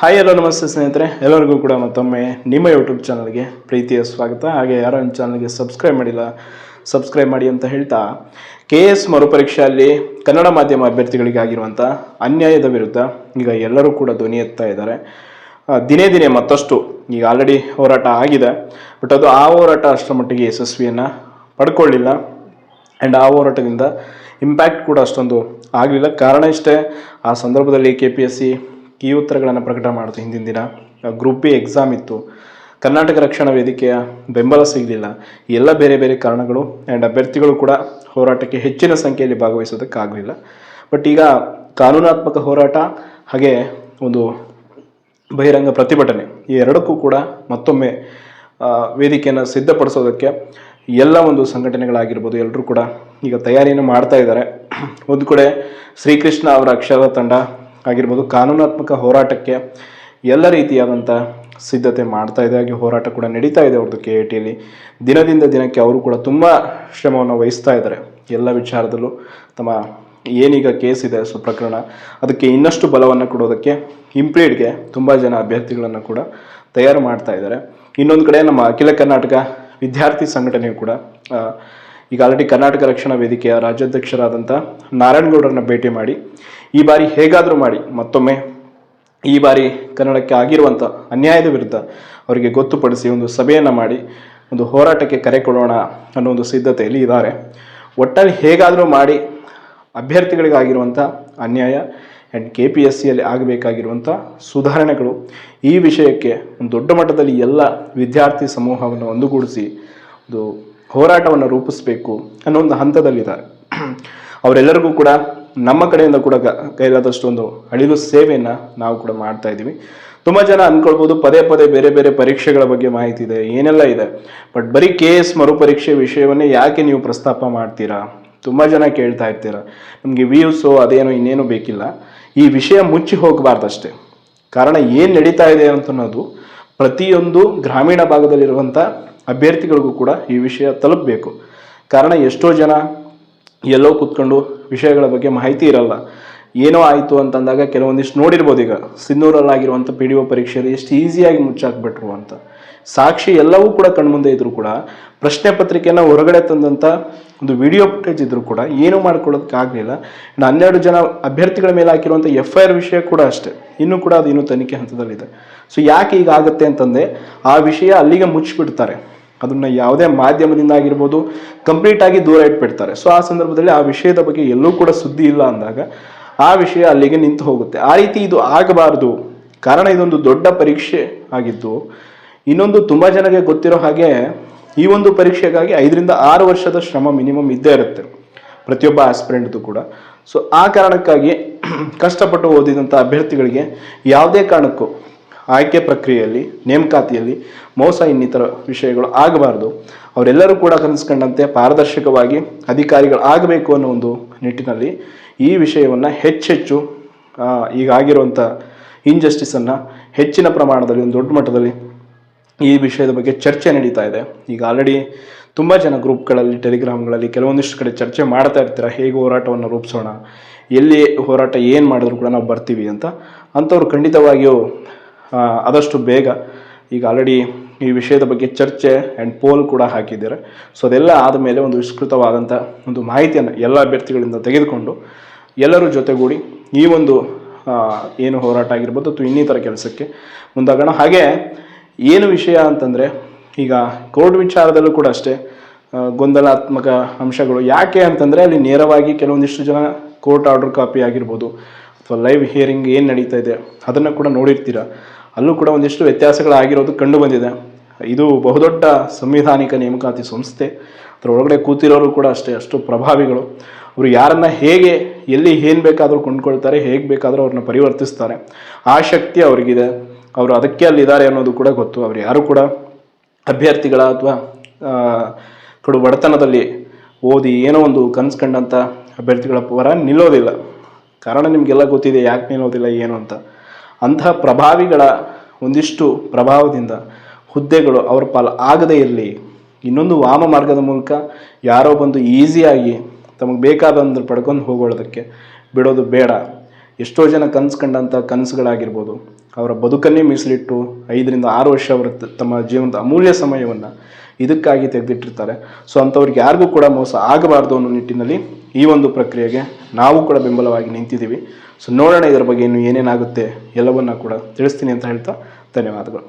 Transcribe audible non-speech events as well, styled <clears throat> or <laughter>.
Hi ಎಲ್ಲೋ ನಮಸ್ತೆ ಸ್ನೇಹಿತರೆ. ಎಲ್ಲರಿಗೂ ಕೂಡ ಮತ್ತೊಮ್ಮೆ ನಿಮ್ಮ ಯೂಟ್ಯೂಬ್ ಚಾನಲ್ಗೆ ಪ್ರೀತಿಯ ಸ್ವಾಗತ. ಹಾಗೆ ಯಾರೋ ನಿಮ್ಮ ಚಾನಲ್ಗೆ ಸಬ್ಸ್ಕ್ರೈಬ್ ಮಾಡಿಲ್ಲ ಸಬ್ಸ್ಕ್ರೈಬ್ ಮಾಡಿ ಅಂತ ಹೇಳ್ತಾ ಕೆ ಎಸ್ ಮರುಪರೀಕ್ಷೆಯಲ್ಲಿ ಕನ್ನಡ ಮಾಧ್ಯಮ ಅಭ್ಯರ್ಥಿಗಳಿಗಾಗಿರುವಂಥ ಅನ್ಯಾಯದ ವಿರುದ್ಧ ಈಗ ಎಲ್ಲರೂ ಕೂಡ ಧ್ವನಿ ಎತ್ತಾ ಇದ್ದಾರೆ. ದಿನೇ ದಿನೇ ಮತ್ತಷ್ಟು ಈಗ ಆಲ್ರೆಡಿ ಹೋರಾಟ ಆಗಿದೆ. ಬಟ್ ಅದು ಆ ಹೋರಾಟ ಅಷ್ಟರ ಮಟ್ಟಿಗೆ ಯಶಸ್ವಿಯನ್ನು ಪಡ್ಕೊಳ್ಳಿಲ್ಲ. ಆ್ಯಂಡ್ ಆ ಹೋರಾಟದಿಂದ ಇಂಪ್ಯಾಕ್ಟ್ ಕೂಡ ಅಷ್ಟೊಂದು ಆಗಲಿಲ್ಲ. ಕಾರಣ ಇಷ್ಟೇ, ಆ ಸಂದರ್ಭದಲ್ಲಿ K P S C key ಉತ್ತರಗಳನ್ನು ಪ್ರಕಟ ಮಾಡಿತು ಹಿಂದಿನ ದಿನ. ಗ್ರೂಪ್ ಬಿ ಎಕ್ಸಾಮ್ ಇತ್ತು. ಕರ್ನಾಟಕ ರಕ್ಷಣಾ ವೇದಿಕೆಯ ಬೆಂಬಲ ಸಿಗಲಿಲ್ಲ. ಎಲ್ಲ ಬೇರೆ ಬೇರೆ ಕಾರಣಗಳು ಆ್ಯಂಡ್ ಅಭ್ಯರ್ಥಿಗಳು ಕೂಡ ಹೋರಾಟಕ್ಕೆ ಹೆಚ್ಚಿನ ಸಂಖ್ಯೆಯಲ್ಲಿ ಭಾಗವಹಿಸೋದಕ್ಕಾಗಲಿಲ್ಲ ಬಟ್ ಈಗ ಕಾನೂನಾತ್ಮಕ ಹೋರಾಟ ಹಾಗೆ ಒಂದು ಬಹಿರಂಗ ಪ್ರತಿಭಟನೆ ಈ ಎರಡಕ್ಕೂ ಕೂಡ ಮತ್ತೊಮ್ಮೆ ವೇದಿಕೆಯನ್ನು ಸಿದ್ಧಪಡಿಸೋದಕ್ಕೆ ಎಲ್ಲ ಒಂದು ಸಂಘಟನೆಗಳಾಗಿರ್ಬೋದು ಎಲ್ಲರೂ ಕೂಡ ಈಗ ತಯಾರಿಯನ್ನು ಮಾಡ್ತಾ ಇದ್ದಾರೆ. ಒಂದು ಕಡೆ ಶ್ರೀಕೃಷ್ಣ ಅವರ ಅಕ್ಷರ ತಂಡ ಆಗಿರ್ಬೋದು ಕಾನೂನಾತ್ಮಕ ಹೋರಾಟಕ್ಕೆ ಎಲ್ಲ ರೀತಿಯಾದಂಥ ಸಿದ್ಧತೆ ಮಾಡ್ತಾ ಇದೆ. ಹಾಗೆ ಹೋರಾಟ ಕೂಡ ನಡೀತಾ ಇದೆ ಅವ್ರದ್ದು ಕೆ ಎ ಟಿಯಲ್ಲಿ ದಿನದಿಂದ ದಿನಕ್ಕೆ ಅವರು ಕೂಡ ತುಂಬ ಶ್ರಮವನ್ನು ವಹಿಸ್ತಾ ಇದ್ದಾರೆ. ಎಲ್ಲ ವಿಚಾರದಲ್ಲೂ ತಮ್ಮ ಏನೀಗ ಕೇಸ್ ಇದೆ ಸೊ ಪ್ರಕರಣ ಅದಕ್ಕೆ ಇನ್ನಷ್ಟು ಬಲವನ್ನು ಕೊಡೋದಕ್ಕೆ ಇಂಪ್ಲೀಡ್ಗೆ ತುಂಬ ಜನ ಅಭ್ಯರ್ಥಿಗಳನ್ನು ಕೂಡ ತಯಾರು ಮಾಡ್ತಾ ಇದ್ದಾರೆ. ಇನ್ನೊಂದು ಕಡೆ ನಮ್ಮ ಅಖಿಲ ಕರ್ನಾಟಕ ವಿದ್ಯಾರ್ಥಿ ಸಂಘಟನೆಯು ಕೂಡ ಈಗ ಆಲ್ರೆಡಿ ಕರ್ನಾಟಕ ರಕ್ಷಣಾ ವೇದಿಕೆಯ ರಾಜ್ಯಾಧ್ಯಕ್ಷರಾದಂಥ ನಾರಾಯಣಗೌಡರನ್ನ ಭೇಟಿ ಮಾಡಿ, ಈ ಬಾರಿ ಹೇಗಾದರೂ ಮಾಡಿ ಮತ್ತೊಮ್ಮೆ ಈ ಬಾರಿ ಕನ್ನಡಕ್ಕೆ ಆಗಿರುವಂಥ ಅನ್ಯಾಯದ ವಿರುದ್ಧ ಅವರಿಗೆ ಗೊತ್ತುಪಡಿಸಿ ಒಂದು ಸಭೆಯನ್ನು ಮಾಡಿ, ಒಂದು ಹೋರಾಟಕ್ಕೆ ಕರೆ ಕೊಡೋಣ ಅನ್ನೋ ಒಂದು ಸಿದ್ಧತೆಯಲ್ಲಿ ಇದ್ದಾರೆ. ಒಟ್ಟಲ್ಲಿ ಹೇಗಾದರೂ ಮಾಡಿ ಅಭ್ಯರ್ಥಿಗಳಿಗಾಗಿರುವಂಥ ಅನ್ಯಾಯ ಆ್ಯಂಡ್ ಕೆ ಪಿ ಎಸ್ ಸಿಯಲ್ಲಿ ಆಗಬೇಕಾಗಿರುವಂಥ ಸುಧಾರಣೆಗಳು ಈ ವಿಷಯಕ್ಕೆ ಒಂದು ದೊಡ್ಡ ಮಟ್ಟದಲ್ಲಿ ಎಲ್ಲ ವಿದ್ಯಾರ್ಥಿ ಸಮೂಹವನ್ನು ಒಂದುಗೂಡಿಸಿ ಒಂದು ಹೋರಾಟವನ್ನು ರೂಪಿಸಬೇಕು ಅನ್ನೋ ಒಂದು ಹಂತದಲ್ಲಿದ್ದಾರೆ. ಅವರೆಲ್ಲರಿಗೂ ಕೂಡ ನಮ್ಮ ಕಡೆಯಿಂದ ಕೂಡ ಕೈಲಾದಷ್ಟು ಒಂದು ಅಳಿಲು ಸೇವೆಯನ್ನು ನಾವು ಕೂಡ ಮಾಡ್ತಾ ಇದ್ದೀವಿ. ತುಂಬ ಜನ ಅಂದ್ಕೊಳ್ಬೋದು ಪದೇ ಪದೇ ಬೇರೆ ಬೇರೆ ಪರೀಕ್ಷೆಗಳ ಬಗ್ಗೆ ಮಾಹಿತಿ ಇದೆ, ಏನೆಲ್ಲ ಇದೆ. ಬಟ್ ಬರೀ ಕೆ ಎಸ್ ಮರುಪರೀಕ್ಷೆ ವಿಷಯವನ್ನೇ ಯಾಕೆ ನೀವು ಪ್ರಸ್ತಾಪ ಮಾಡ್ತೀರಾ? ತುಂಬ ಜನ ಕೇಳ್ತಾ ಇರ್ತೀರ. ನಮಗೆ ವ್ಯೂಸು ಅದೇನೋ ಇನ್ನೇನು ಬೇಕಿಲ್ಲ. ಈ ವಿಷಯ ಮುಚ್ಚಿ ಹೋಗಬಾರ್ದಷ್ಟೇ. ಕಾರಣ ಏನು ನಡೀತಾ ಇದೆ ಅಂತ ಅನ್ನೋದು ಪ್ರತಿಯೊಂದು ಗ್ರಾಮೀಣ ಭಾಗದಲ್ಲಿರುವಂಥ ಅಭ್ಯರ್ಥಿಗಳಿಗೂ ಕೂಡ ಈ ವಿಷಯ ತಲುಪಬೇಕು. ಕಾರಣ ಎಷ್ಟೋ ಜನ ಎಲ್ಲೋ ಕೂತ್ಕೊಂಡು ವಿಷಯಗಳ ಬಗ್ಗೆ ಮಾಹಿತಿ ಇರಲ್ಲ. ಏನೋ ಆಯಿತು ಅಂತಂದಾಗ ಕೆಲವೊಂದಿಷ್ಟು ನೋಡಿರ್ಬೋದು ಈಗ. ಸಿನ್ನೂರಲ್ಲಾಗಿರುವಂಥ ಪಿ ಡಿ ಒ ಪರೀಕ್ಷೆಯಲ್ಲಿ ಎಷ್ಟು ಈಸಿಯಾಗಿ ಮುಚ್ಚಾಕ್ಬಿಟ್ರು ಅಂತ. ಸಾಕ್ಷಿ ಎಲ್ಲವೂ ಕೂಡ ಕಣ್ಮುಂದೆ ಇದ್ದರೂ ಕೂಡ, ಪ್ರಶ್ನೆ ಪತ್ರಿಕೆಯನ್ನು ಹೊರಗಡೆ ತಂದಂಥ ಒಂದು ವಿಡಿಯೋ ಫುಟೇಜ್ ಇದ್ದರೂ ಕೂಡ ಏನೂ ಮಾಡ್ಕೊಳ್ಳೋದಕ್ಕಾಗಲಿಲ್ಲ ಇನ್ನು ಹನ್ನೆರಡು ಜನ ಅಭ್ಯರ್ಥಿಗಳ ಮೇಲೆ ಹಾಕಿರುವಂಥ ಎಫ್ ಐ ಆರ್ ವಿಷಯ ಕೂಡ ಅಷ್ಟೇ. ಇನ್ನೂ ಕೂಡ ಅದು ಇನ್ನೂ ತನಿಖೆ ಹಂತದಲ್ಲಿದೆ. ಸೊ ಯಾಕೆ ಈಗ ಆಗುತ್ತೆ ಅಂತಂದರೆ ಆ ವಿಷಯ ಅಲ್ಲಿಗೆ ಮುಚ್ಚಿಬಿಡ್ತಾರೆ. ಅದನ್ನ ಯಾವುದೇ ಮಾಧ್ಯಮದಿಂದ ಆಗಿರ್ಬೋದು ಕಂಪ್ಲೀಟ್ ಆಗಿ ದೂರ ಇಟ್ಬಿಡ್ತಾರೆ. ಸೊ ಆ ಸಂದರ್ಭದಲ್ಲಿ ಆ ವಿಷಯದ ಬಗ್ಗೆ ಎಲ್ಲೂ ಕೂಡ ಸುದ್ದಿ ಇಲ್ಲ ಅಂದಾಗ ಆ ವಿಷಯ ಅಲ್ಲಿಗೆ ನಿಂತು ಹೋಗುತ್ತೆ. ಆ ರೀತಿ ಇದು ಆಗಬಾರದು. ಕಾರಣ ಇದೊಂದು ದೊಡ್ಡ ಪರೀಕ್ಷೆ ಆಗಿದ್ದು, ಇನ್ನೊಂದು ತುಂಬ ಜನಕ್ಕೆ ಗೊತ್ತಿರೋ ಹಾಗೆ ಈ ಒಂದು ಪರೀಕ್ಷೆಗಾಗಿ ಐದರಿಂದ ಆರು ವರ್ಷದ ಶ್ರಮ ಮಿನಿಮಮ್ ಇದ್ದೇ ಇರುತ್ತೆ. ಪ್ರತಿಯೊಬ್ಬ ಆಸ್ಪಿರೆಂಟ್ದು ಕೂಡ. ಸೊ ಆ ಕಾರಣಕ್ಕಾಗಿ <clears throat> ಕಷ್ಟಪಟ್ಟು ಓದಿದಂಥ ಅಭ್ಯರ್ಥಿಗಳಿಗೆ ಯಾವುದೇ ಕಾರಣಕ್ಕೂ ಆಯ್ಕೆ ಪ್ರಕ್ರಿಯೆಯಲ್ಲಿ, ನೇಮಕಾತಿಯಲ್ಲಿ ಮೋಸ ಇನ್ನಿತರ ವಿಷಯಗಳು ಆಗಬಾರ್ದು. ಅವರೆಲ್ಲರೂ ಕೂಡ ಕನಸ್ಕೊಂಡಂತೆ ಪಾರದರ್ಶಕವಾಗಿ ಅಧಿಕಾರಿಗಳು ಆಗಬೇಕು ಅನ್ನೋ ಒಂದು ನಿಟ್ಟಿನಲ್ಲಿ ಈ ವಿಷಯವನ್ನು ಹೆಚ್ಚೆಚ್ಚು ಈಗಾಗಿರುವಂಥ ಈಗ ಆಗಿರುವಂಥ ಇನ್ಜಸ್ಟಿಸನ್ನು ಹೆಚ್ಚಿನ ಪ್ರಮಾಣದಲ್ಲಿ, ಒಂದು ದೊಡ್ಡ ಮಟ್ಟದಲ್ಲಿ ಈ ವಿಷಯದ ಬಗ್ಗೆ ಚರ್ಚೆ ನಡೀತಾ ಇದೆ. ಈಗ ಆಲ್ರೆಡಿ ತುಂಬ ಜನ ಗ್ರೂಪ್ಗಳಲ್ಲಿ ಟೆಲಿಗ್ರಾಮ್ಗಳಲ್ಲಿ ಕೆಲವೊಂದಿಷ್ಟು ಕಡೆ ಚರ್ಚೆ ಮಾಡ್ತಾ ಇರ್ತೀರ? ಹೇಗೆ ಹೋರಾಟವನ್ನು ರೂಪಿಸೋಣ? ಎಲ್ಲಿ ಹೋರಾಟ ಏನು ಮಾಡಿದ್ರು ಕೂಡ ನಾವು ಬರ್ತೀವಿ ಅಂತ. ಅಂಥವ್ರು ಖಂಡಿತವಾಗಿಯೂ ಆದಷ್ಟು ಬೇಗ ಈಗ ಆಲ್ರೆಡಿ ಈ ವಿಷಯದ ಬಗ್ಗೆ ಚರ್ಚೆ ಆ್ಯಂಡ್ ಪೋಲ್ ಕೂಡ ಹಾಕಿದ್ದಾರೆ. ಸೊ ಅದೆಲ್ಲ ಆದಮೇಲೆ ಒಂದು ವಿಸ್ತೃತವಾದಂಥ ಒಂದು ಮಾಹಿತಿಯನ್ನು ಎಲ್ಲ ಅಭ್ಯರ್ಥಿಗಳಿಂದ ತೆಗೆದುಕೊಂಡು ಎಲ್ಲರೂ ಜೊತೆಗೂಡಿ ಈ ಒಂದು ಏನು ಹೋರಾಟ ಆಗಿರ್ಬೋದು ಅಥವಾ ಇನ್ನಿತರ ಕೆಲಸಕ್ಕೆ ಮುಂದಾಗೋಣ. ಹಾಗೆ ಏನು ವಿಷಯ ಅಂತಂದರೆ ಈಗ ಕೋರ್ಟ್ ವಿಚಾರದಲ್ಲೂ ಕೂಡ ಅಷ್ಟೇ ಗೊಂದಲಾತ್ಮಕ ಅಂಶಗಳು. ಯಾಕೆ ಅಂತಂದರೆ ಅಲ್ಲಿ ನೇರವಾಗಿ ಕೆಲವೊಂದಿಷ್ಟು ಜನ ಕೋರ್ಟ್ ಆರ್ಡರ್ ಕಾಪಿ ಆಗಿರ್ಬೋದು ಅಥವಾ ಲೈವ್ ಹಿಯರಿಂಗ್ ಏನು ನಡೀತಾ ಇದೆ ಅದನ್ನು ಕೂಡ ನೋಡಿರ್ತೀರ? ಅಲ್ಲೂ ಕೂಡ ಒಂದಿಷ್ಟು ವ್ಯತ್ಯಾಸಗಳಾಗಿರೋದು ಕಂಡು ಬಂದಿದೆ ಇದು ಬಹುದೊಡ್ಡ ಸಂವಿಧಾನಿಕ ನೇಮಕಾತಿ ಸಂಸ್ಥೆ. ಅದರ ಒಳಗಡೆ ಕೂತಿರೋರು ಕೂಡ ಅಷ್ಟೇ, ಅಷ್ಟು ಪ್ರಭಾವಿಗಳು. ಅವರು ಯಾರನ್ನ ಹೇಗೆ, ಎಲ್ಲಿ ಏನು ಬೇಕಾದರೂ ಕೊಂಡ್ಕೊಳ್ತಾರೆ, ಹೇಗೆ ಬೇಕಾದರೂ ಅವ್ರನ್ನ ಪರಿವರ್ತಿಸ್ತಾರೆ. ಆ ಶಕ್ತಿ ಅವರಿಗಿದೆ. ಅವರು ಅದಕ್ಕೆ ಅಲ್ಲಿದ್ದಾರೆ ಅನ್ನೋದು ಕೂಡ ಗೊತ್ತು. ಅವ್ರು ಯಾರು ಕೂಡ ಅಭ್ಯರ್ಥಿಗಳ ಅಥವಾ ಕಡು ಬಡತನದಲ್ಲಿ ಓದಿ ಏನೋ ಒಂದು ಕನಸು ಕಂಡಂಥ ಅಭ್ಯರ್ಥಿಗಳ ಪರ ನಿಲ್ಲೋದಿಲ್ಲ. ಕಾರಣ ನಿಮಗೆಲ್ಲ ಗೊತ್ತಿದೆ, ಯಾಕೆ ನಿಲ್ಲೋದಿಲ್ಲ, ಏನು ಅಂತ. ಅಂತಹ ಪ್ರಭಾವಿಗಳ ಒಂದಿಷ್ಟು ಪ್ರಭಾವದಿಂದ ಹುದ್ದೆಗಳು ಅವರ ಪಾಲು ಆಗದೇ ಇರಲಿ. ಇನ್ನೊಂದು ವಾಮ ಮಾರ್ಗದ ಮೂಲಕ ಯಾರೋ ಬಂದು ಈಸಿಯಾಗಿ ತಮಗೆ ಬೇಕಾದಂದ್ರೆ ಪಡ್ಕೊಂಡು ಹೋಗೋದಕ್ಕೆ ಬಿಡೋದು ಬೇಡ. ಎಷ್ಟೋ ಜನ ಕನಸು ಕಂಡಂಥ ಕನಸುಗಳಾಗಿರ್ಬೋದು. ಅವರ ಬದುಕನ್ನೇ ಮೀಸಲಿಟ್ಟು ಐದರಿಂದ ಆರು ವರ್ಷ ಅವರ ತಮ್ಮ ಜೀವನದ ಅಮೂಲ್ಯ ಸಮಯವನ್ನು ಇದಕ್ಕಾಗಿ ತೆಗೆದಿಟ್ಟಿರ್ತಾರೆ. ಸೊ ಅಂಥವ್ರಿಗೆ ಯಾರಿಗೂ ಕೂಡ ಮೋಸ ಆಗಬಾರ್ದು ಅನ್ನೋ ನಿಟ್ಟಿನಲ್ಲಿ ಈ ಒಂದು ಪ್ರಕ್ರಿಯೆಗೆ ನಾವು ಕೂಡ ಬೆಂಬಲವಾಗಿ ನಿಂತಿದ್ದೀವಿ. ಸೊ ನೋಡೋಣ ಇದರ ಬಗ್ಗೆ ಇನ್ನು ಏನೇನಾಗುತ್ತೆ ಎಲ್ಲವನ್ನ ಕೂಡ ತಿಳಿಸ್ತೀನಿ ಅಂತ ಹೇಳ್ತಾ ಧನ್ಯವಾದಗಳು.